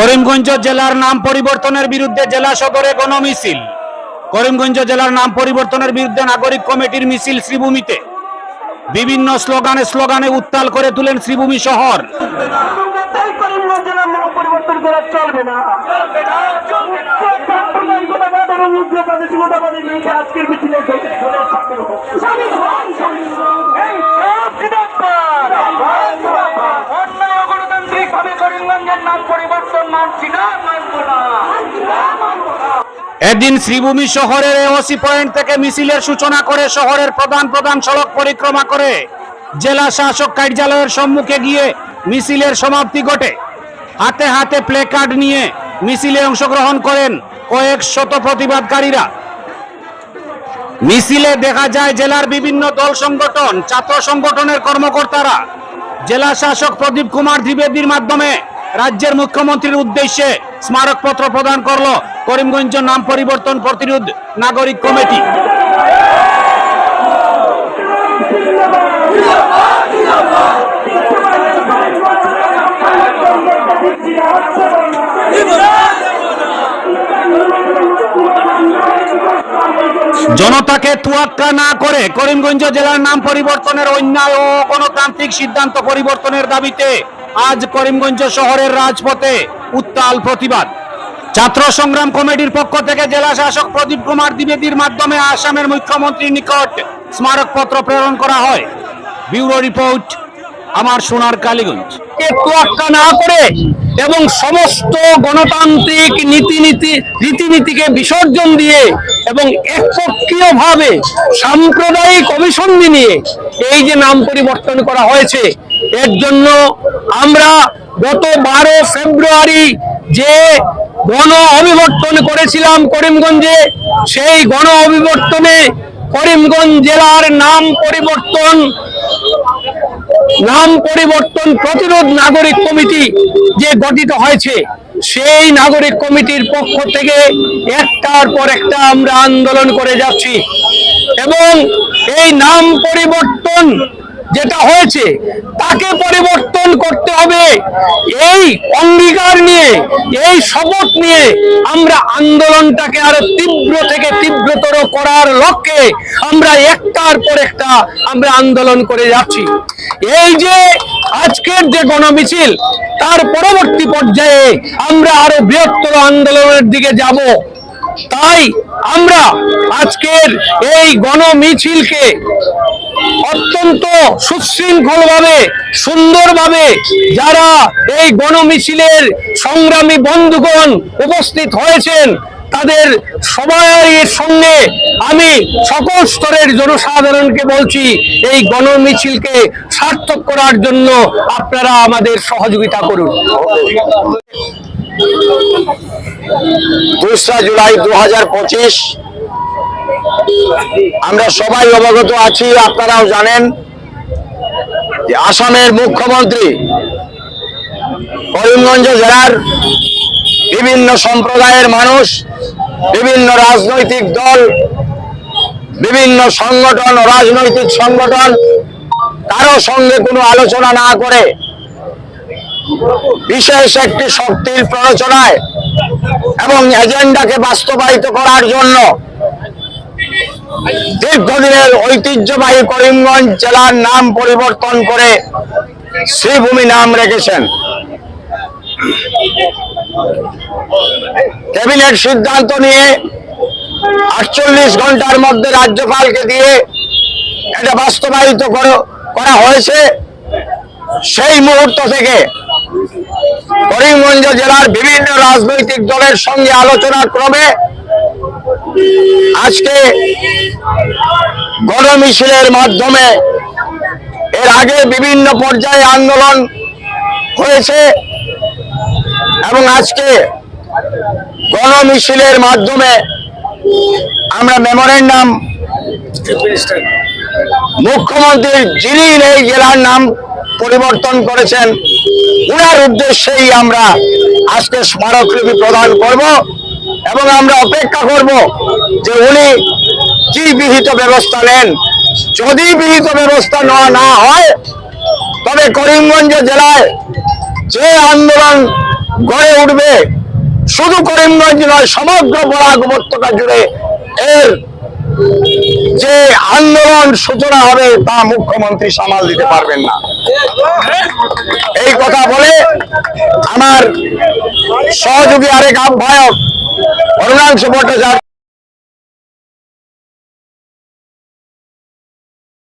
করিমগঞ্জ জেলার নাম পরিবর্তনের বিরুদ্ধে জেলা সদরে গণমিছিল করিমগঞ্জ জেলার নাম পরিবর্তনের বিরুদ্ধে নাগরিক কমিটির মিছিল শ্রীভূমিতে বিভিন্ন স্লোগানে স্লোগানে উত্তাল করে তুলেন শ্রীভূমি শহর এদিন শ্রীভূমি শহরের এওসি পয়েন্ট থেকে মিছিলের সূচনা করে শহরের প্রধান প্রধান সড়ক পরিক্রমা করে জেলা শাসক কার্যালয়ের সম্মুখে গিয়ে মিছিলের সমাপ্তি ঘটে। হাতে হাতে প্লে কার্ড নিয়ে মিছিলে অংশগ্রহণ করেন কয়েক শত প্রতিবাদকারীরা। মিছিলে দেখা যায় জেলার বিভিন্ন দল সংগঠন, ছাত্র সংগঠনের কর্মকর্তারা। জেলা শাসক প্রদীপ কুমার দ্বিবেদীর মাধ্যমে রাজ্যের মুখ্যমন্ত্রীর উদ্দেশ্যে স্মারকপত্র প্রদান করল করিমগঞ্জ নাম পরিবর্তন প্রতিরোধ নাগরিক কমিটি। জনতাকে তুয়াক্কা না করে করিমগঞ্জ জেলার নাম পরিবর্তনের অন্যায় ও গণতান্ত্রিক সিদ্ধান্ত পরিবর্তনের দাবিতে আজ করিমগঞ্জ শহরের রাজপথে উত্তাল প্রতিবাদ। ছাত্র সংগ্রাম কমিটির পক্ষ থেকে জেলা শাসক প্রদীপ কুমার দ্বিবেদীর মাধ্যমে আসামের মুখ্যমন্ত্রীর নিকট স্মারকপত্র প্রেরণ করা হয়। ব্যুরো রিপোর্ট, আমার সোনার কালীগঞ্জ। তোয়াক্কা না করে এবং সমস্ত গণতান্ত্রিক নীতি নীতি রীতিনীতিকে বিসর্জন দিয়ে এবং একপক্ষীয়ভাবে সাম্প্রদায়িক অভিসন্ধি নিয়ে এই যে নাম পরিবর্তন করা হয়েছে এর জন্য আমরা গত বারো ফেব্রুয়ারি যে গণ অভিবর্তন করেছিলাম করিমগঞ্জে, সেই গণ অভিবর্তনে করিমগঞ্জ জেলার নাম পরিবর্তন নাম পরিবর্তন প্রতিরোধ নাগরিক কমিটি যে গঠিত হয়েছে, সেই নাগরিক কমিটির পক্ষ থেকে একটার পর একটা আমরা আন্দোলন করে যাচ্ছি। এবং এই নাম পরিবর্তন যেটা হয়েছে, তাকে পরিবর্তন করতে হবে। এই অঙ্গীকার নিয়ে, এই শপথ নিয়ে আমরা আন্দোলনটাকে আরও তীব্র থেকে তীব্রতর করার লক্ষ্যে আমরা একটার পর একটা আমরা আন্দোলন করে যাচ্ছি। এই যে আজকের যে গণমিছিল, তার পরবর্তী পর্যায়ে আমরা আরও বৃহত্তর আন্দোলনের দিকে যাব। তাই আমরা আজকের এই গণমিছিলকে অত্যন্ত সুশৃঙ্খলভাবে, সুন্দরভাবে যারা এই গণমিছিলের সংগ্রামী বন্ধুগণ উপস্থিত হয়েছেন, তাদের সবাইয়ের সঙ্গে আমি সকল স্তরের জনসাধারণকে বলছি, এই গণমিছিলকে সার্থক করার জন্য আপনারা আমাদের সহযোগিতা করুন। দোসরা জুলাই দু হাজার পঁচিশ আমরা সবাই অবগত আছি, আপনারাও জানেন যে আসামের মুখ্যমন্ত্রী করিমগঞ্জ জেলার বিভিন্ন সম্প্রদায়ের মানুষ, বিভিন্ন রাজনৈতিক দল, বিভিন্ন সংগঠন, রাজনৈতিক সংগঠন, কারও সঙ্গে কোনো আলোচনা না করে বিশেষ একটি শক্তির প্ররোচনায় এবং এজেন্ডাকে বাস্তবায়িত করার জন্য দীর্ঘদিনের ঐতিহ্যবাহী করিমগঞ্জ জেলার নাম পরিবর্তন করে শ্রীভূমি নাম রেখেছেন। ক্যাবিনেট সিদ্ধান্ত নিয়ে আটচল্লিশ ঘণ্টার মধ্যে রাজ্যপালকে দিয়ে এটা বাস্তবায়িত করা হয়েছে। সেই মুহূর্ত থেকে করিমগঞ্জ জেলার বিভিন্ন রাজনৈতিক দলের সঙ্গে আলোচনা ক্রমে আজকে গণমিছিলের মাধ্যমে এর আগে বিভিন্ন পর্যায়ে আন্দোলন হয়েছে এবং আজকে গণমিছিলের মাধ্যমে আমরা মেমোরেন্ডাম মুখ্যমন্ত্রী যিনি এই জেলার নাম পরিবর্তন করেছেন, উনার উদ্দেশ্যেই আমরা আজকে স্মারকলিপি প্রদান করব। এবং আমরা অপেক্ষা করব যে উনি কি বিহিত ব্যবস্থা নেন। যদি বিহিত ব্যবস্থা নেওয়া না হয়, তবে করিমগঞ্জ জেলায় যে আন্দোলন গড়ে উঠবে, শুধু করিমগঞ্জ নয়, সমগ্র বরাক উপত্যকা জুড়ে এর যে আন্দোলন সূচনা হবে, তা মুখ্যমন্ত্রী সামাল দিতে পারবেন না। এই কথা বলে আমার সহযোগী আরেক আহ্বায়ক अरुणाक्ष भट्टाचार्य